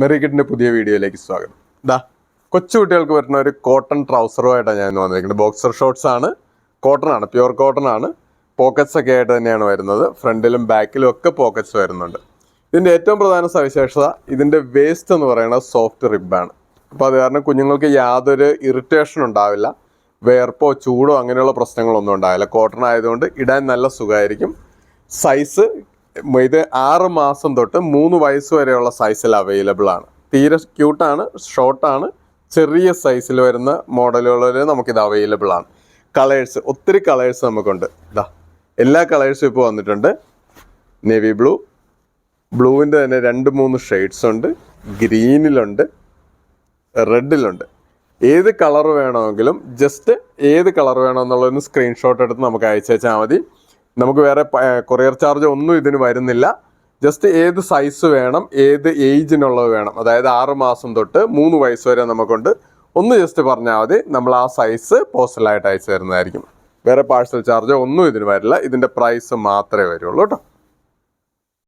Maria കിറ്റിന്റെ പുതിയ വീഡിയോയിലേക്ക് സ്വാഗതം. ദാ കൊച്ചു കുട്ടികൾക്ക് പറ്റുന്ന ഒരു കോട്ടൺ ട്രൗസറുമായിട്ടാണ് ഞാൻ വന്നിരിക്കുന്നത്. ബോക്സർ ഷോർട്സ് ആണ് കോട്ടൺ ആണ് പ്യുവർ കോട്ടൺ ആണ്. പോക്കറ്റ്സ് ഒക്കെ ആയിട്ട് തന്നെയാണ് വരുന്നത്. ഫ്രണ്ടിലും ബാക്കിലും ഒക്കെ പോക്കറ്റ്സ് വരുന്നുണ്ട്. ഇതിന്റെ ഏറ്റവും പ്രധാന സവിശേഷത ഇതിന്റെ വേസ്റ്റ് എന്ന് പറയുന്നത് സോഫ്റ്റ് റിബാണ് അപ്പോൾ അത് കാരണം കുഞ്ഞുങ്ങൾക്ക് യാതൊരു ഇറിറ്റേഷൻ ഉണ്ടാവില്ല. വേർപ്പോ ചൂടോ അങ്ങനെയുള്ള പ്രശ്നങ്ങളൊന്നും ഉണ്ടാവില്ല. കോട്ടൺ ആയതുകൊണ്ട് ഇടാൻ നല്ല സുഖമായിരിക്കും. സൈസ് ഇത് ആറ് മാസം തൊട്ട് മൂന്ന് വയസ്സ് വരെയുള്ള സൈസിൽ അവൈലബിൾ ആണ്. തീരെ ക്യൂട്ടാണ് ഷോർട്ടാണ് ചെറിയ സൈസിൽ വരുന്ന മോഡലുകളിൽ നമുക്കിത് അവൈലബിൾ ആണ്. കളേഴ്സ് ഒത്തിരി കളേഴ്സ് നമുക്കുണ്ട്. ഇതാ എല്ലാ കളേഴ്സും ഇപ്പോൾ വന്നിട്ടുണ്ട്. നേവി ബ്ലൂ ബ്ലൂവിന്റെ തന്നെ രണ്ട് മൂന്ന് ഷെയ്ഡ്സ് ഉണ്ട്. ഗ്രീനിലുണ്ട് റെഡിലുണ്ട് ഏത് കളർ വേണമെങ്കിലും ജസ്റ്റ് ഏത് കളർ വേണമെന്നുള്ളൊരു സ്ക്രീൻഷോട്ട് എടുത്ത് നമുക്ക് അയച്ചു വെച്ചാൽ മതി. നമുക്ക് വേറെ കൊറിയർ ചാർജ് ഒന്നും ഇതിന് വരുന്നില്ല. ജസ്റ്റ് ഏത് സൈസ് വേണം ഏത് ഏജിനുള്ളത് വേണം. അതായത് ആറ് മാസം തൊട്ട് മൂന്ന് വയസ്സ് വരെ നമുക്കുണ്ട്. ഒന്ന് ജസ്റ്റ് പറഞ്ഞാൽ മതി നമ്മൾ ആ സൈസ് പോസ്റ്റലായിട്ട് അയച്ചു തരുന്നതായിരിക്കും. വേറെ പാഴ്സൽ ചാർജോ ഒന്നും ഇതിന് വരില്ല. ഇതിന്റെ പ്രൈസ് മാത്രമേ വരുള്ളൂ കേട്ടോ.